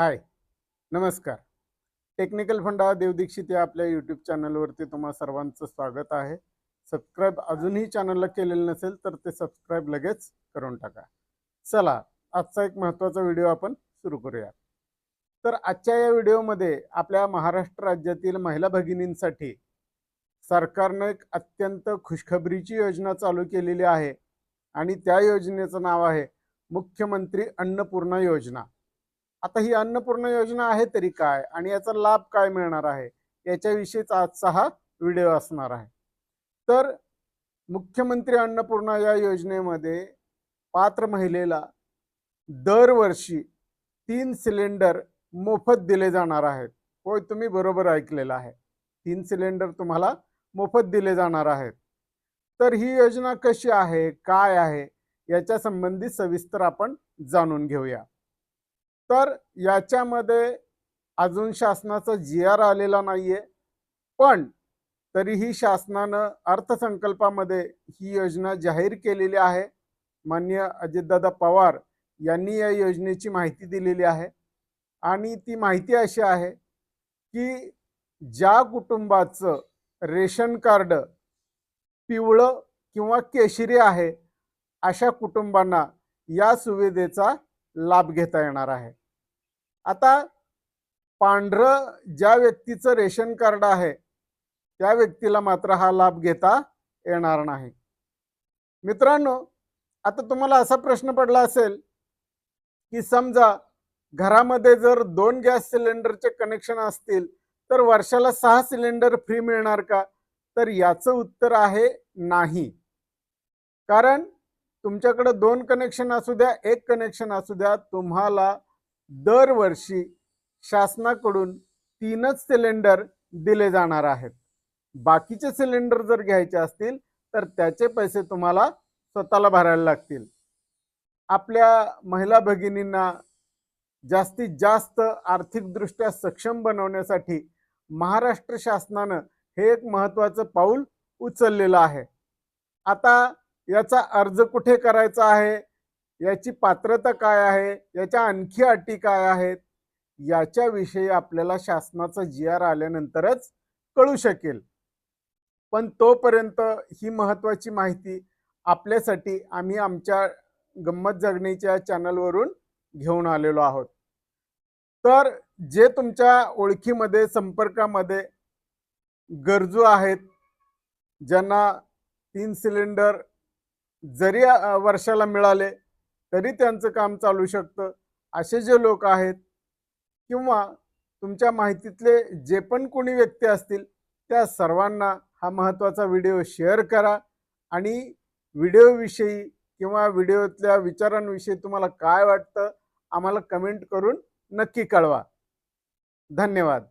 हाय नमस्कार. टेक्निकल फंडा देवदीक्षित या आपल्या यूट्यूब चॅनलवरती तुम्हा सर्वांचं स्वागत आहे. सबस्क्राईब अजूनही चॅनलला केलेलं नसेल तर ते सबस्क्राईब लगेच करून टाका. चला आजचा एक महत्त्वाचा व्हिडिओ आपण सुरू करूया तर आजच्या या व्हिडिओमध्ये आपल्या महाराष्ट्र राज्यातील महिला भगिनींसाठी सरकारनं एक अत्यंत खुशखबरीची योजना चालू केलेली आहे आणि त्या योजनेचं नाव आहे मुख्यमंत्री अन्नपूर्णा योजना. आता ही अन्नपूर्णा योजना आहे तरी काय? आणि याचा लाभ काय मिळणार आहे? याच्याविषयीच आजचा हा व्हिडिओ असणार आहे. तर मुख्यमंत्री अन्नपूर्णा या योजनेमध्ये पात्र महिलेला दरवर्षी तीन सिलेंडर मोफत दिले जाणार आहेत. होय तुम्ही बरोबर ऐकलेलं आहे. तीन सिलेंडर तुम्हाला मोफत दिले जाणार आहेत. तर ही योजना कशी आहे? काय आहे? याच्या संबंधी सविस्तर आपण जाणून घेऊया. तर याच्यामध्ये अजून शासनाचा जी आर आलेला आहे पण तरीही शासनानं अर्थसंकल्पामध्ये ही योजना जाहीर केलेली आहे. मान्य अजितदादा पवार यांनी या योजनेची माहिती दिलेली आहे. आणि ती माहिती अशी आहे की ज्या कुटुंबाचं रेशन कार्ड पिवळं किंवा केशरी आहे अशा कुटुंबांना या सुविधेचा लाभ घेता येणार आहे. आता पांढरं ज्या व्यक्तीचं रेशन कार्ड आहे त्या व्यक्तीला मात्र हा लाभ घेता येणार नाही. मित्रांनो आता तुम्हाला असा प्रश्न पडला असेल की समजा घरामध्ये जर दोन गॅस सिलेंडरचे कनेक्शन असतील तर वर्षाला सहा सिलेंडर फ्री मिळणार का? तर याचं उत्तर आहे नाही. कारण तुमच्याकडे दोन कनेक्शन असू द्या एक कनेक्शन असू द्या तुम्हाला दरवर्षी शासनाकडून तीनच सिलेंडर दिले जाणार आहेत. बाकीचे सिलेंडर जर घ्यायचे असतील तर त्याचे पैसे तुम्हाला स्वतःला भरायला लागतील. आपल्या महिला भगिनींना जास्तीत जास्त आर्थिकदृष्ट्या सक्षम बनवण्यासाठी महाराष्ट्र शासनानं हे एक महत्त्वाचं पाऊल उचललेलं आहे. आता याचा अर्ज कुठे करायचा आहे? याची पात्रता काय आहे? याच्या आणखी अटी काय आहेत? याच्याविषयी आपल्याला शासनाचा जी आर आल्यानंतरच कळू शकेल. पण तोपर्यंत ही महत्त्वाची माहिती आपल्यासाठी आम्ही आमच्या गंमत जगणीच्या चॅनलवरून घेऊन आलेलो आहोत. तर जे तुमच्या ओळखीमध्ये संपर्कामध्ये गरजू आहेत ज्यांना तीन सिलेंडर जरी वर्षाला मिळाले तरी त्यांचं काम चालू शकतं. असे जे लोक आहेत किंवा तुमच्या माहितीतले जे पण कोणी व्यक्ती असतील त्या सर्वांना हा महत्त्वाचा व्हिडिओ शेअर करा आणि व्हिडिओविषयी किंवा व्हिडिओतल्या विचारांविषयी तुम्हाला काय वाटतं आम्हाला कमेंट करून नक्की कळवा. धन्यवाद.